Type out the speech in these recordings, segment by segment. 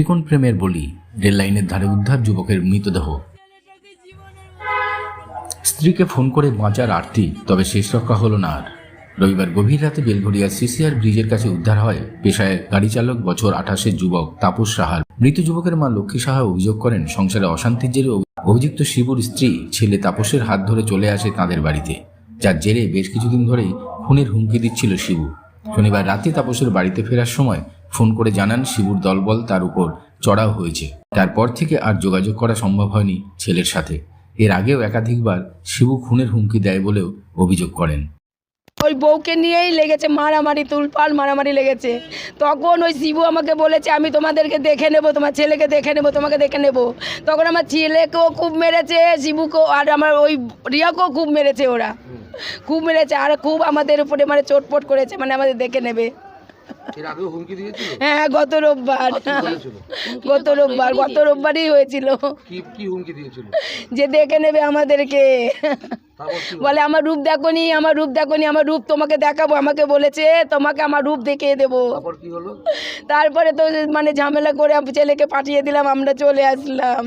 ত্রিকোণ প্রেমের বলি, রেল লাইনের ধারে উদ্ধার যুবকের মৃতদেহ। স্ত্রীকে ফোন করে বাঁচার আরতি, তবে শেষ রক্ষা হলো না আর। রবিবার গভীর রাতে বেলঘড়িয়া সিসিআর ব্রিজের কাছে উদ্ধার হয় পেশায় গাড়ি চালক বছর আঠাশের যুবক তাপস সাহার। মৃত যুবকের মা লক্ষ্মী সাহা অভিযোগ করেন, সংসারে অশান্তির জেরে অভিযুক্ত শিবুর স্ত্রী, ছেলে তাপসের হাত ধরে চলে আসে তাঁদের বাড়িতে। যার জেরে বেশ কিছুদিন ধরেই খুনের হুমকি দিচ্ছিল শিবু। শনিবার রাতে তাপসের বাড়িতে ফেরার সময় ফোন করে জানান শিবুর দলবল তার উপর চড়াও হয়েছে। তারপর থেকে আর যোগাযোগ করা সম্ভব হয়নি ছেলের সাথে। এর আগেও একাধিকবার শিবু খুনের হুমকি দেয় বলেও অভিযোগ করেন। ওই বউকে নিয়েই লেগেছে, মারামারি, তুলপাল মারামারি লেগেছে। তখন ওই শিবু আমাকে বলেছে, আমি তোমাদেরকে দেখে নেব, তোমার ছেলেকে দেখে নেব, তোমাকে দেখে নেব। তখন আমার ছেলেকেও খুব মেরেছে, শিবুকেও, আর আমার ওই রিয়াকেও খুব মেরেছে ওরা। খুব মেরেছে, আর খুব আমাদের উপরে মানে চোটপট করেছে মানে আমাদের দেখে নেবে। হ্যাঁ গত রোববার। গত রোববার গত রোববারই হয়েছিল। কি কি হুমকি দিয়েছিল? যে দেখে নেবে আমাদেরকে? বলে আমার রূপ দেখনি আমার রূপ দেখনি আমার রূপ তোমাকে দেখাবো আমাকে বলেছে তোমাকে আমার রূপ দেখিয়ে দেবো। তারপর কি হলো? তারপরে তো মানে ঝামেলা করে ছেলেকে পাঠিয়ে দিলাম আমরা চলে আসলাম।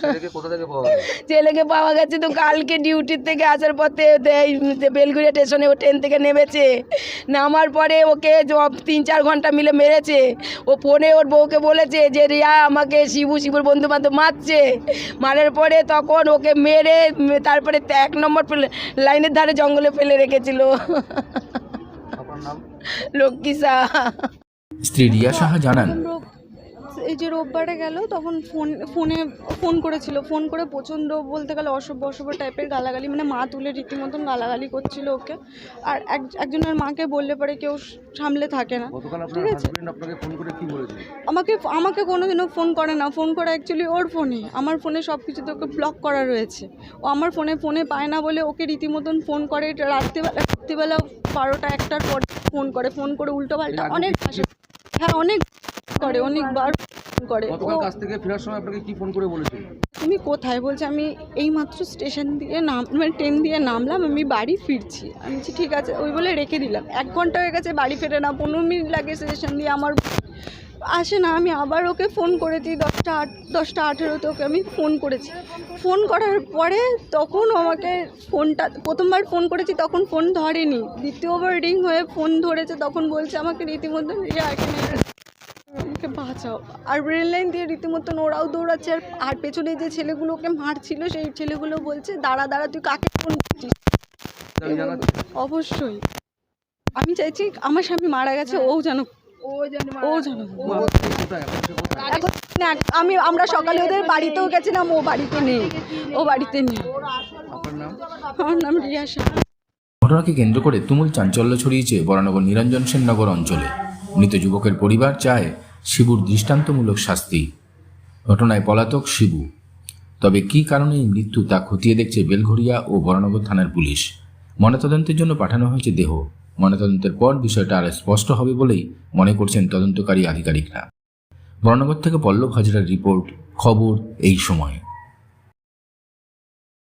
ছেলেকে পাওয়া গেল? ছেলেকে পাওয়া গেছে তো কালকে ডিউটির থেকে আসার পথে বেলগুড়িয়া স্টেশনে ও ট্রেন থেকে নেমেছে। নামার পরে ওকে তিন চার ঘণ্টা মিলে মেরেছে। ও ফোনে ওর বউকে বলেছে যে রিয়া আমাকে শিবু শিবুর বন্ধু বান্ধব মারছে। মারার পরে তখন ওকে মেরে তারপরে এক নম্বর লাইনের ধারে জঙ্গলে ফেলে রেখেছিল। লক্ষ্মী সাহা স্ত্রী রিয়া সাহা জানান এই যে রোববারে গেল তখন ফোন ফোনে ফোন করেছিল। ফোন করে প্রচণ্ড বলতে গেলে অসভ্য অসভ্য টাইপের গালাগালি মানে মা তুলে রীতিমতন গালাগালি করছিল ওকে। আর এক একজনের মাকে বললে পরে কেউ সামলে থাকে না। ঠিক আছে। আমাকে আমাকে কোনোদিনও ফোন করে না। ফোন করা অ্যাকচুয়ালি ওর ফোনে আমার ফোনে সব কিছুতে ওকে ব্লক করা রয়েছে। ও আমার ফোনে ফোনে পায় না বলে ওকে রীতিমতন ফোন করে। রাত্রিবেলা রাত্রিবেলা বারোটা একটার পর ফোন করে। ফোন করে উল্টো পাল্টা অনেক হ্যাঁ অনেক করে অনেকবার। করে। গতকাল কাছ থেকে ফেরার সময় আপনাকে কি ফোন করে বলেছিল? তুমি কোথায়? বলছে আমি এইমাত্র স্টেশন দিয়ে নাম মানে ট্রেন দিয়ে নামলাম আমি বাড়ি ফিরছি। আমি বলছি ঠিক আছে। ওই বলে রেখে দিলাম। এক ঘণ্টা হয়ে গেছে বাড়ি ফেরে না পনেরো মিনিট লাগে স্টেশন দিয়ে আমার। আসে না আমি আবার ওকে ফোন করেছি দশটা আট দশটা আঠেরোতে ওকে আমি ফোন করেছি। ফোন করার পরে তখন আমাকে ফোনটা প্রথমবার ফোন করেছি তখন ফোন ধরেনি। দ্বিতীয়বার রিং হয়ে ফোন ধরেছে তখন বলছে আমাকে এখানে আমাকে বাঁচাও। আর রেল লাইন দিয়ে রীতিমতন ওরাও দৌড়াচ্ছে আর আর পেছনে যে ছেলেগুলোকে মারছিল সেই ছেলেগুলো বলছে দাঁড়া দাঁড়া তুই কাকে ফোন করছিস? অবশ্যই। আমি চাইছি আমার স্বামী মারা গেছে ও যেন ও যেন ও যেন আমি আমরা সকালে ওদের বাড়িতেও গেছিলাম ও বাড়িতে নেই। ও বাড়িতে নেই। আমার নাম রিয়া শাহ ঘটনাকে কেন্দ্র করে তুমুল চাঞ্চল্য ছড়িয়েছে বরানগর নিরঞ্জন সেননগর অঞ্চলে। মৃত যুবকের পরিবার চায় শিবুর দৃষ্টান্তমূলক শাস্তি। ঘটনায় পলাতক শিবু। তবে কী কারণে এই মৃত্যু তা খতিয়ে দেখছে বেলঘরিয়া ও বরানগর থানার পুলিশ? ময়নাতদন্তের জন্য পাঠানো হয়েছে দেহ। ময়নাতদন্তের পর বিষয়টা আর স্পষ্ট হবে বলেই মনে করছেন তদন্তকারী আধিকারিকরা। বরানগর থেকে পল্লব হাজরার রিপোর্ট, খবর এই সময়।